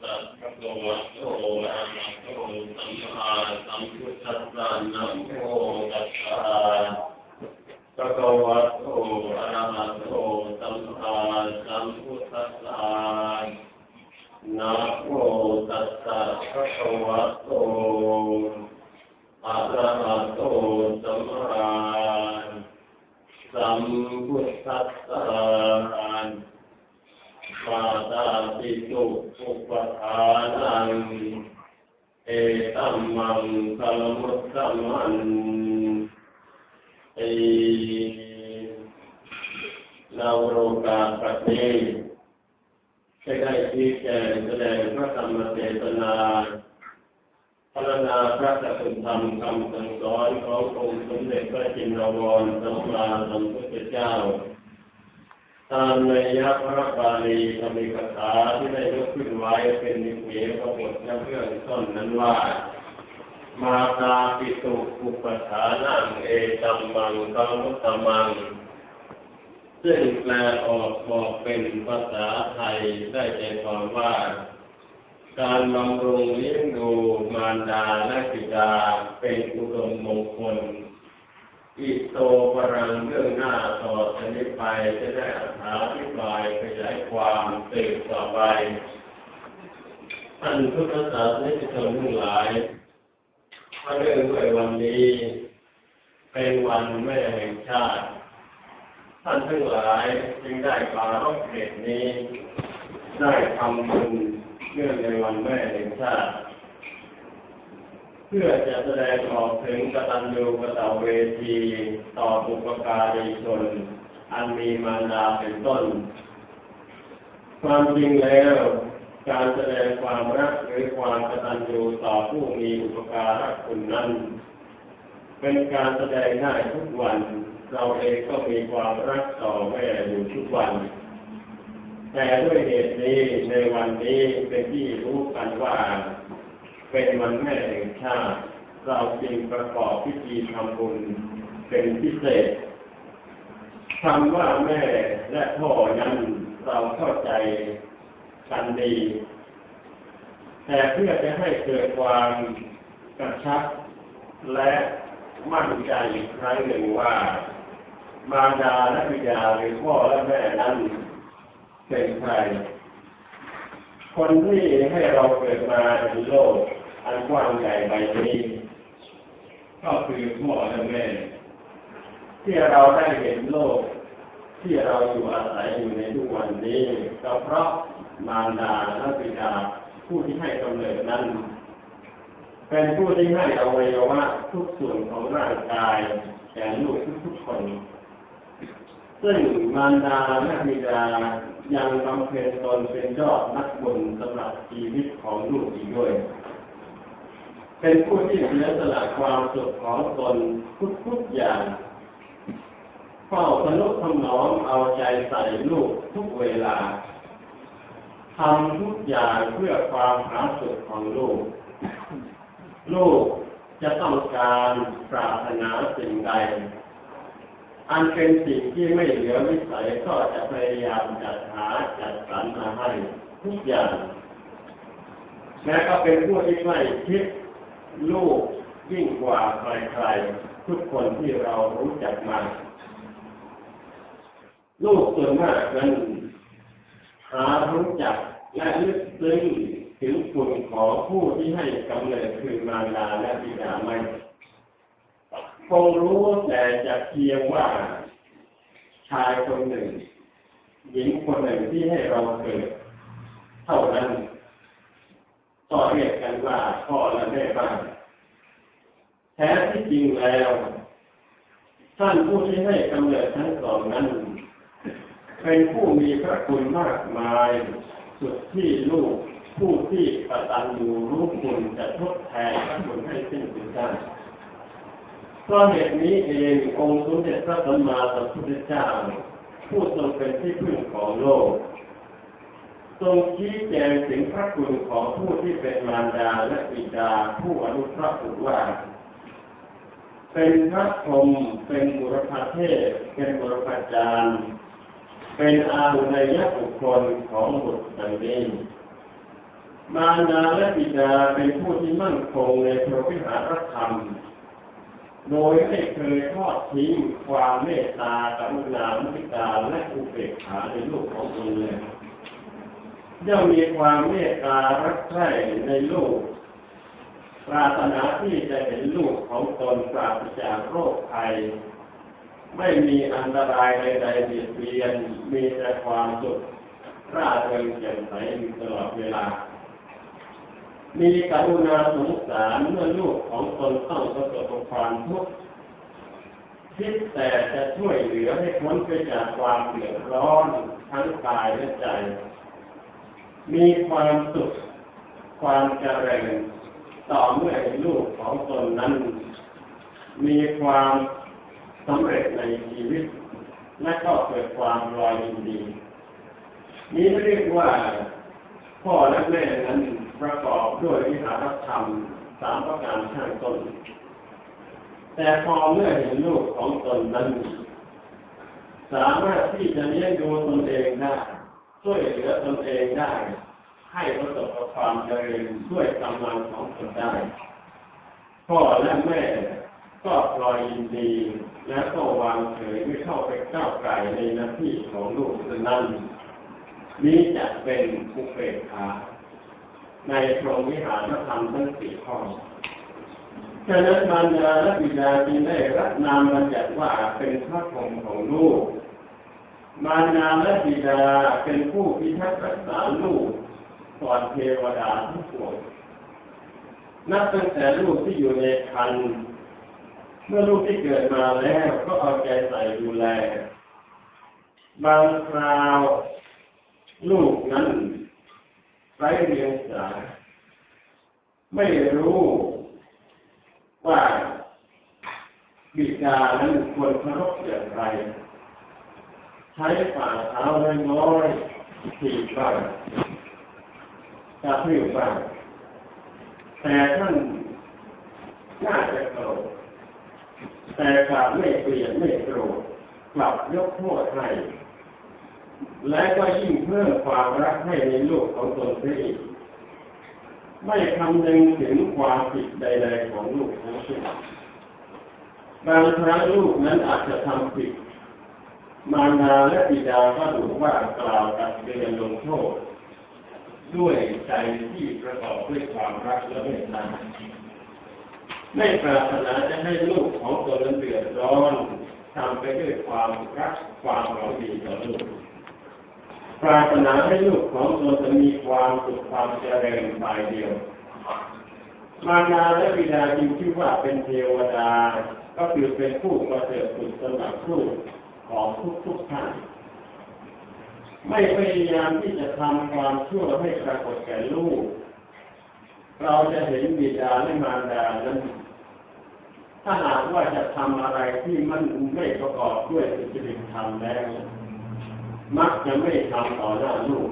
สัสสะภะคะวะโตอะระหะโตสัมมาสัมพุทธัสสะนะโมตัสสะภะคะวะโตอะระหะโตสัมมาสัมพุทธัสสะนะโมตัสสะภะคะวะโตอะระหะโตสัมมาสัมพุทธัสสะมาตาปิตุอุปทา นังเอตัมมังคลมุตตัมมันเอนาวโรกาปะเตได้ได้ที่แจงแสดงพระธรรมเทศนาพรณนาพระสัจธรรมคำสั่งสอนขององค์สมเด็จพระจินดาวรสัมมาสัมพุทธเจ้า ตามในยัพระบาลีธรรมิกถาที่ได้ยกขึ้นไว้เป็นนิเยพระบทเรื่องต้นนั้นว่า มาตาปิตุอุปทานังเอตัมมังกังมุตมัง ซึ่งแปลออกบอกเป็นภาษาไทยได้ใจความว่า การบำรุงเลี้ยงดูมารดาและบิดาเป็นอุดมมงคลอิโตปรังเรื่องหน้าต่อจากนี้ไปจะได้อ ธิบายขยายความสืบต่อไปท่านพุทธศาสนิกชนทั้งหลายพระเรื่องด้วยวันนี้ เป็นวันแม่แห่งชาติ ท่านทั้งหลายจึงได้ปารบเหตุนี้ ได้ทำบุญเนื่องในวันแม่แห่งชาติ เพื่อจะแสดงออกถึงกตัญญูกตเวทีต่อบุปการีชน อันมีมารดาเป็นต้น ความจริงแล้ว การแสดงความรักหรือความกตัญญูต่อผู้มีอุปการะคุณนั้น เป็นการแสดงได้ทุกวัน เราเองก็มีความรักต่อแม่อยู่ทุกวัน แต่ด้วยเหตุนี้ในวันนี้เป็นที่รู้กันว่า เป็นวันแม่แห่งชาติ เราจึงประกอบพิธีทำบุญเป็นพิเศษ คำว่าแม่และพ่อนั้นเราเข้าใจกันดี แต่เพื่อจะให้เกิดความกระชับและมั่นใจอีกครั้งหนึ่งว่า มารดาและบิดาหรือพ่อและแม่นั้นเป็นใคร คนที่ให้เราเกิดมาในโลก อันกว้างใหญ่ใบนี้ ก็คือพ่อและแม่ ที่เราได้เห็นโลก ที่เราอยู่อาศัยอยู่ในทุกวันนี้ก็เพราะมารดาและบิดาผู้ที่ให้กำเนิดนั้น เป็นผู้ที่ให้อวัยวะทุกส่วนของร่างกายแก่ลูกทุกๆคน ซึ่งมารดาและบิดายังบำเพ็ญตนเป็นยอดนักบุญสำหรับชีวิตของลูกอีกด้วย เป็นผู้ที่เสียสละความสุขของตนทุกๆอย่าง เฝ้าสนุกทำน้อมเอาใจใส่ลูกทุกเวลาทำทุกอย่างเพื่อความหาสุขของลูก ลูกจะต้องการปรารถนาสิ่งใด อันเป็นสิ่งที่ไม่เหลือวิสัยก็จะพยายามจัดหาจัดสรรมาให้ทุกอย่างแม้ก็เป็นผู้ที่ไม่คิดลูกยิ่งกว่าใครๆทุกคนที่เรารู้จักมา ลูกส่วนมากนั้นหารู้จักและลึกซึ้งถึงคุณของผู้ที่ให้กำเนิดคือมารดาและบิดาไม่คงรู้แต่จะเพียงว่า ชายคนหนึ่ง หญิงคนหนึ่งที่ให้เราเกิด เท่านั้นก็เรียกกันว่าพ่อและแม่บ้านแท้ที่จริงแล้ว ท่านผู้ที่ให้กำเนิดทั้งสองนั้น เป็นผู้มีพระคุณมากมาย สุดที่ลูกผู้ที่ปตัญญูรู้คุณจะทดแทนพระคุณให้สิ้นสุดได้เพราะเหตุนี้เององค์สมเด็จพระสัมมาสัมพุทธเจ้าผู้ทรงเป็นที่พึ่งของโลก ทรงชี้แจงถึงพระคุณของผู้ที่เป็นมารดาและบิดาผู้อนุเคราะห์บุตรว่า เป็นพระพรหมเป็นบุรพเทพเป็นบุรพาจารย์ เป็นอาหุนยบุคคลของบุตรดังนี้มารดาและบิดาเป็นผู้ที่มั่นคงในพระวิหารธรรม โดยไม่เคยทอดทิ้งความเมตตากรุณามุทิตาและอุเบกขาในลูกของตนเลยย่อมมีความเมตตารักใคร่ในลูกปรารถนาที่จะเห็นลูกของตนปราศจากโรคภัย ไม่มีอันตรายใดๆเบียดเบียนมีแต่ความสุขร่าเริงแจ่มใสอยู่ตลอดเวลา มีกรุณาสงสารเมื่อลูกของตนต้องประสบกับความทุกข์คิดแต่จะช่วยเหลือให้พ้นไปจากความเดือดร้อนทั้งกายและใจ มีความสุข ความเจริญต่อเมื่อลูกของตนนั้น มีความ สำเร็จในชีวิต และก็เกิดความรอยยินดี นี้เรียกว่าพ่อและแม่นั้นประกอบด้วยวิหารธรรมสามประการข้างต้น แต่พอเมื่อเห็นลูกของตนนั้น สามารถที่จะเลี้ยงดูตนเองได้ช่วยเหลือตนเองได้ ให้ประสบกับความเจริญด้วยกำลังของตนได้ พ่อและแม่ ก็ปล่อยยินดี และก็วางเฉยไม่เข้าไปก้าวไก่ในหน้าที่ของลูกนั้นนี้จะเป็นอุเบกขาในพรหมวิหารธรรมทั้งสี่ข้อฉะนั้นมารดาและบิดาจึงได้รับนามบัญญัติว่าเป็นพระพรหมของลูก มารดาและบิดาเป็นผู้พิทักษ์รักษาลูกก่อนเทวดาทุกปวงนับตั้งแต่ลูกที่อยู่ในครรภ์ เมื่อลูกที่เกิดมาแล้วก็เอาใจใส่ดูแล บางคราว ลูกนั้นไร้เรียงสาไม่รู้ว่าบิดานั้นควรเคารพอย่างไร ใช้ฝ่าเท้าน้อยๆถีบบ้างกระพิ้วบ้างแต่ท่านน่าจะโกรธ แต่กลับไม่เปลี่ยนไม่โกรธกลับยกโทษให้ และก็ยิ่งเพิ่มความรักให้ในลูกของตนเสียอีกไม่คำนึงถึงความผิดใด ๆ ของลูกทั้งสิ้นบางครั้งลูกนั้นอาจจะทำผิด มารดาและบิดาก็ดูว่ากล่าวตักเตือนลงโทษ ด้วยใจที่ประกอบด้วยความรักและเมตตา ไม่ปรารถนาจะให้ลูกของตนนั้นเดือดร้อนทำไปด้วยความรักความหวังดีต่อลูกปรารถนาให้ลูกของตนจะมีความสุขความเจริญฝ่ายเดียว มารดาและบิดาจึงชื่อว่าเป็นเทวดา ก็คือเป็นผู้ประเสริฐสุดสำหรับลูกของทุกทุกท่านไม่พยายามที่จะทำความชั่วให้ปรากฏแก่ลูก เราจะเห็นบิดาและมารดานั้นถ้าหากว่าจะทำอะไรที่มันไม่ประกอบด้วยสุจริตธรรมแล้ว มักจะไม่ทำต่อหน้าลูก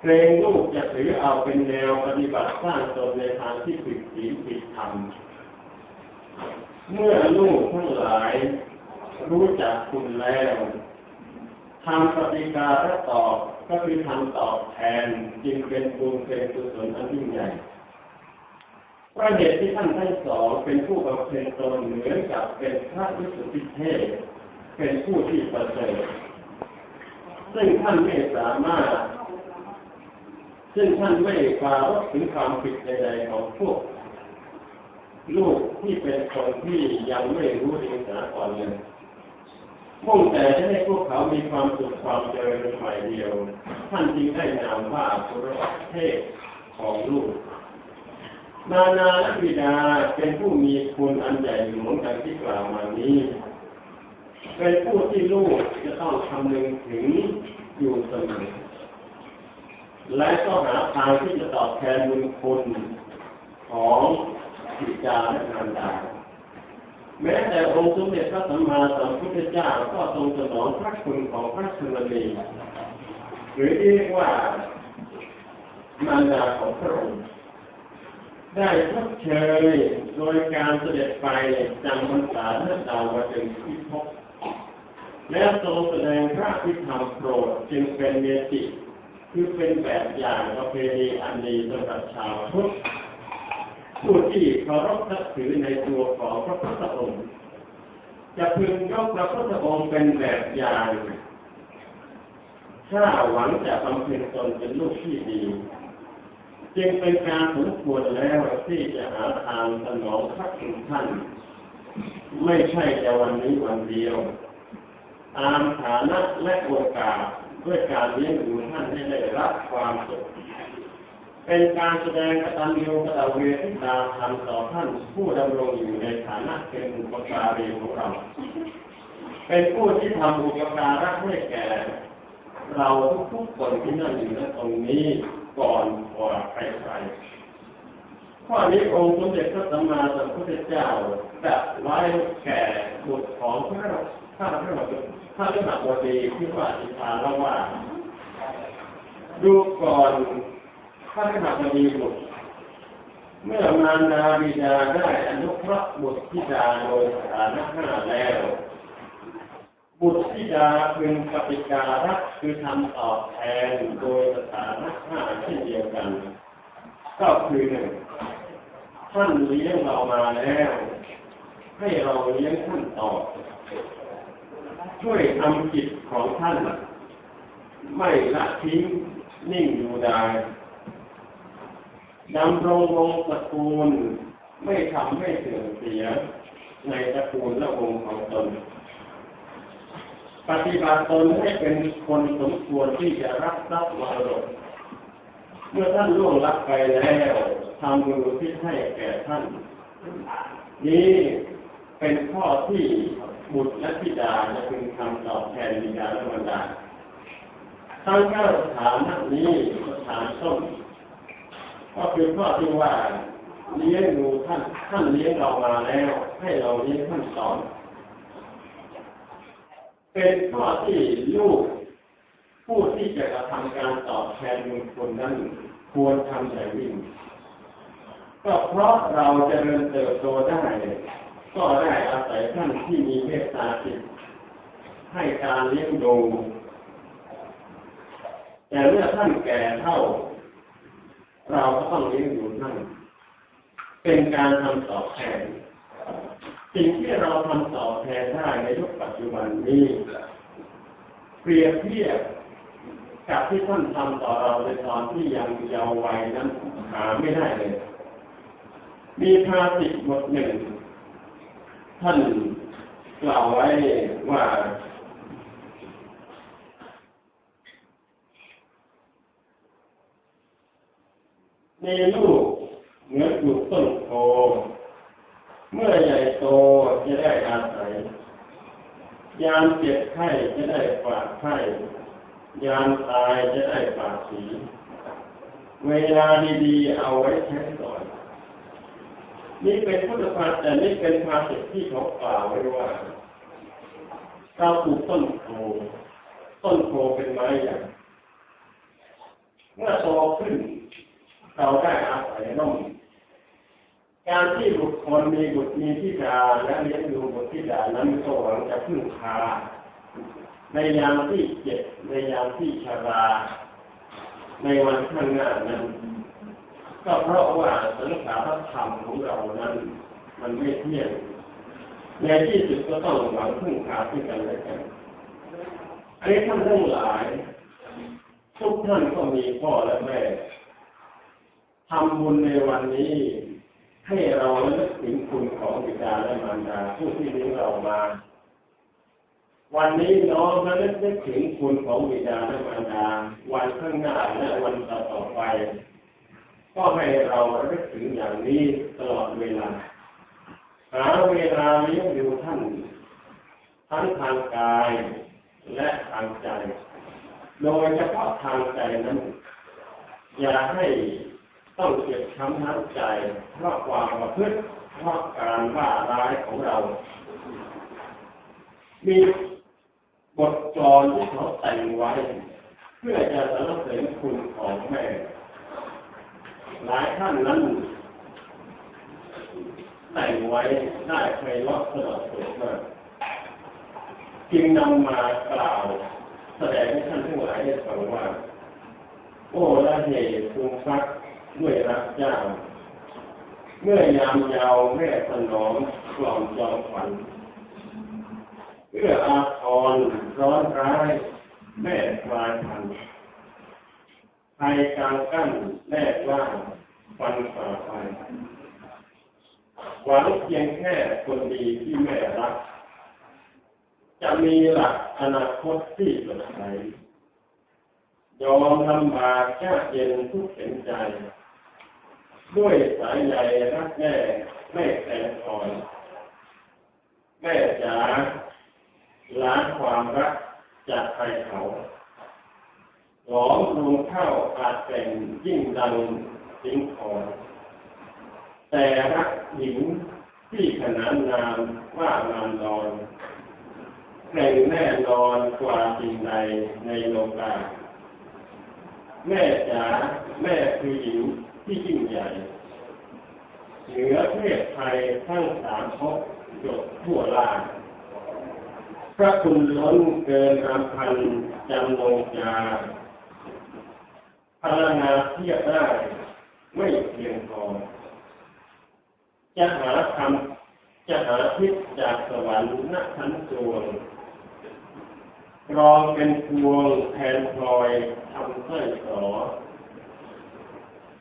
เกรงลูกจะถือเอาเป็นแนวปฏิบัติสร้างตนในทางที่ผิดศีลผิดธรรมเมื่อลูกทั้งหลาย รู้จักคุณแล้วทำปฏิการะตอบ ก็คือทำตอบแทนจึงเป็นบุญเป็นกุศลอันยิ่งใหญ่พระเหตุที่ท่านทั้งสองเป็นผู้บำเพ็ญตนเหมือนกับเป็นพระวิสุทธิเทพเป็นผู้ที่ประเสริฐซึ่งท่านไม่สามารถ ซึ่งท่านไม่กล่าวถึงความผิดใดๆของพวก ลูกที่เป็นคนที่ยังไม่รู้เรียนสาก่อนเลย มุ่งแต่จะให้พวกเขามีความสุขความเจริญฝ่ายเดียว ท่านจึงได้นามว่าสุรเทพของลูก นานาและบิดาเป็นผู้มีคุณอันใหญ่หลวงดังที่กล่าวมานี้ เป็นผู้ที่ลูกจะต้องคำนึงถึงอยู่เสมอและก็หาทางที่จะตอบแทนบุญคุณของบิดาและมารดา แม้แต่องค์สมเด็จพระสัมมาสัมพุทธเจ้าก็ทรงสนองพระคุณของพระชนนีหรือที่เรียกว่ามารดาของพระองค์ได้ทดเชยโดยการเสด็จไปจำพรรษาเมื่อดาวดึงที่พบและทรงแสดงพระพิธรรมโปรดจึงเป็นเมติ คือเป็นแบบอย่างประเพณีอันดีสำหรับชาวพุทธ ผู้ที่เคารพนับถือในตัวของพระพุทธองค์ จะพึงยกพระพุทธองค์เป็นแบบอย่างถ้าหวังจะบำเพ็ญตนเป็นลูกที่ดี จึงเป็นการสมควรแล้วที่จะหาทางสนองพระคุณท่าน ไม่ใช่แต่วันนี้วันเดียว ตามฐานะและโอกาสด้วยการเลี้ยงดูท่านให้ได้รับความสุข เป็นการแสดงกตัญญูกตเวทิตาธรรมต่อท่านผู้ดำรงอยู่ในฐานะเป็นอุปการีของเรา เป็นผู้ที่ทำอุปการะให้แก่ เราทุกๆคนที่นั่งอยู่ณตรงนี้ก่อนกว่าใครๆข้อนี้องค์สมเด็จพระสัมมาสัมพุทธเจ้าจะไว้แก่บุตรของพระข้าพระบุตรข้าพระบดีที่ว่าอิทานละว่า ดูก่อน พระบดีบุตรเมื่อมารดาบิดาได้อนุเคระบุตรธิดาโดยสถานะห้าแล้ว บุตรธิดาพึงปฏิการะคือทำตอบแทนโดยสถานะห้าเช่นเดียวกัน ก็คือหนึ่งท่านเลี้ยงเรามาแล้ว ให้เราเลี้ยงท่านตอบช่วยทำจิตของท่าน ไม่ละทิ้งนิ่งดูไดาย ดำรงวงศ์ตระกูล ไม่ทำให้เสื่อมเสีย ในตระกูลและวงศ์ของตน ปฏิบัติตนให้เป็นคนสมควรที่จะรับทรัพย์มรดกเมื่อท่านล่วงลับไปแล้วทำบุญที่ให้แก่ท่าน นี้เป็นข้อที่บุตรและธิดาจะพึงทำตอบแทนบิดาและมารดาทั้งเก้าสถานนี้สถานต้น ก็คือข้อที่ว่าเลี้ยงดูท่านท่านเลี้ยงเรามาแล้ว ให้เราเลี้ยงท่านสอนเป็นข้อที่ลูกผู้ที่จะกระทำการตอบแทนบุญคุณนั้นควรทำแต่วิ่งก็เพราะเราจะเริญเติบโตได้ ก็ได้อาศัยท่านที่มีเมตตาจิตให้การเลี้ยงดู แต่เมื่อท่านแก่เท่า เราก็ต้องเลี้ยงดูท่านเป็นการทำตอบแทนสิ่งที่เราทำตอบแทนได้ในยุคปัจจุบันนี้เปรียบเทียบกับที่ท่านทำต่อเราในตอนที่ยังเยาว์วัยนั้นหาไม่ได้เลย มีภาษิตบทหนึ่ง ท่านกล่าวไว้ว่า มีลูกเหมือนปลูกต้นโพเมื่อใหญ่โตจะได้อาศัย ยามเจ็บไข้จะได้ฝากไข้ยามตายจะได้ฝากสี เวลาดีๆเอาไว้ใช้ก่อน นี่เป็นพุทธภาษแต่นี่เป็นภาษิตที่เขากล่าวไว้ว่าเราปลูกต้นโพต้นโพเป็นไม้ใหญ่เมื่อโตขึ้น เราได้อาศัยร่มการที่บุคคลมีบุตรมีธิดาและเลี้ยงดูบุตรธิดานั้นก็หวังจะพึ่งพาในยามที่เจ็บในยามที่ชรา ในวันข้างหน้านั้น ก็เพราะว่าสังขารธรรมของเรานั้น มันไม่เที่ยงในที่สุดก็ต้องหวังพึ่งพาที่กันและกันอันนี้ท่านทั้งหลาย ทุกท่านก็มีพ่อและแม่ ทำบุญในวันนี้ ให้เราระลึกถึงคุณของบิดาและมารดาผู้ที่เลี้ยงเรามา วันนี้น้องระลึกนึกถึงคุณของบิดาและมารดา วันข้างหน้าและวันต่อต่อไป ก็ให้เราระลึกถึงอย่างนี้ตลอดเวลาหาเวลาเลี้ยงดูท่าน ทั้งทางกายและทางใจ โดยเฉพาะทางใจนั้น อย่าให้ ต้องเก็บช้ำน้ำใจเพราะความประพฤติเพราะการว่าร้ายของเรา มีบทกลอนที่เขาแต่งไว้ เพื่อจะสรรเสริญคุณของแม่ หลายท่านนั้นแต่งไว้ได้ใครรอดสลับสวยมากจึงนำมากล่าว แสดงให้ท่านทั้งหลายได้ฟังว่า โอ้ละเหตุภูมิฟัก ด้วยรักเจ้า เมื่อยามยาวแม่สนองกล่อมจอมขวัญเอื้ออาทรร้อนร้าย แม่คลายพันภัยกลางกั้นแม่กล้าฟันฝ่าไฟหวังเพียงแค่คนดีที่แม่รัก จะมีหลักอนาคตที่สดใสยอมลำบากยากเย็นทุกเห็นใจ ด้วยสายใยรักแม่ไม่แข็งคอยแม่จ๋าล้างความรักจากใครเขาหลอมรวงเข้าอาจเป็นยิ่งดังสิงคอนแต่รักหญิงที่ขนานนามว่านานนอนแห่งแน่นอนกว่าสิ่งใดในโลกาแม่จ๋าแม่คือหญิง ที่ยิ่งใหญ่เหนือเพศไทยทั้งสามภพยกทั่วลางพระคุณล้นเกินรำพันจำลงจาพลังงานเทียบได้ไม่เพียงพอจะหาคำจะหาทิศจากสวรรค์นักทันจวงรองเป็นพวงแทนพลอยทำสร้อยสอ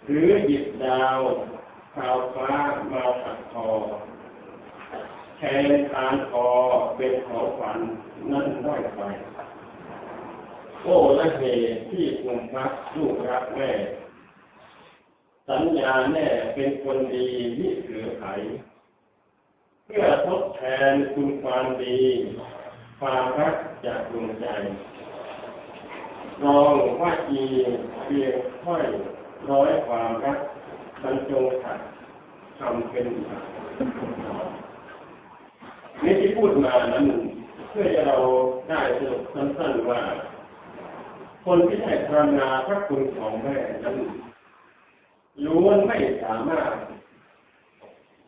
หรือหยิบดาวข่าวฟ้ามาตัดคอแทนทานคอเป็นของฝันนั่นน้อยไปโอ้ละเหตุที่คุณพระลูกรักแม่ สัญญาแน่เป็นคนดีมิเหลือไขเพื่อทดแทนคุณความดี ความรักจากดวงใจรองว่าอีเพียงค่อย ร้อยความรักบรรจงขัดทำเป็นนี่ที่พูดมานั้นเพื่อจะเราได้สรุปสั้นๆว่า คนที่ได้พรณนาพระคุณของแม่นั้นล้วนไม่สามารถ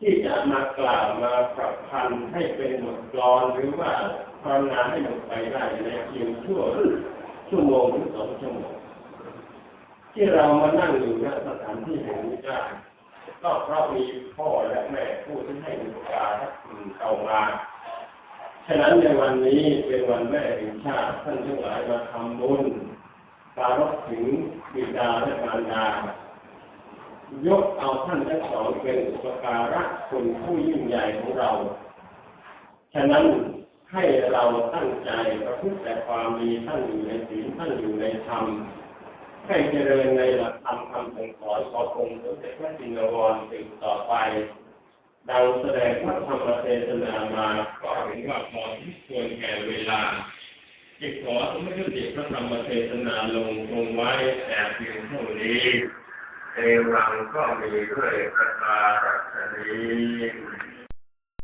ที่จะมากล่าวมาปรับพันให้เป็นบทกลอนหรือว่าพรณนาให้หมดไปได้ในเพียงชั่วชั่วโมงหรือสองชั่วโมง ที่เรามานั่งอยู่ณสถานที่แห่งนี้ได้ก็เพราะมีพ่อและแม่ผู้ที่ให้บุตรการคุณเข้ามาฉะนั้นในวันนี้เป็นวันแม่แห่งชาติท่านทั้งหลายมาทำบุญปารบถึงบิดาและมารดายกเอาท่านทั้งสองเป็นอุปการะคุณผู้ยิ่งใหญ่ของเรา ฉะนั้นให้เราตั้งใจประพฤติแต่ความดีท่านอยู่ในศีลท่านอยู่ในธรรม ให้เจริญในหลักธรรมคำสั่งสอนขอคงสมเด็จพระจินวรสืบต่อไป ดังแสดงพระธรรมเทศนามาก็เห็นว่าพอที่ควรแก่เวลาจึงขอสมเด็จพระธรรมเทศนาลงคงไว้แต่เพียงเท่านี้เอวังก็มีด้วยประกาศนี้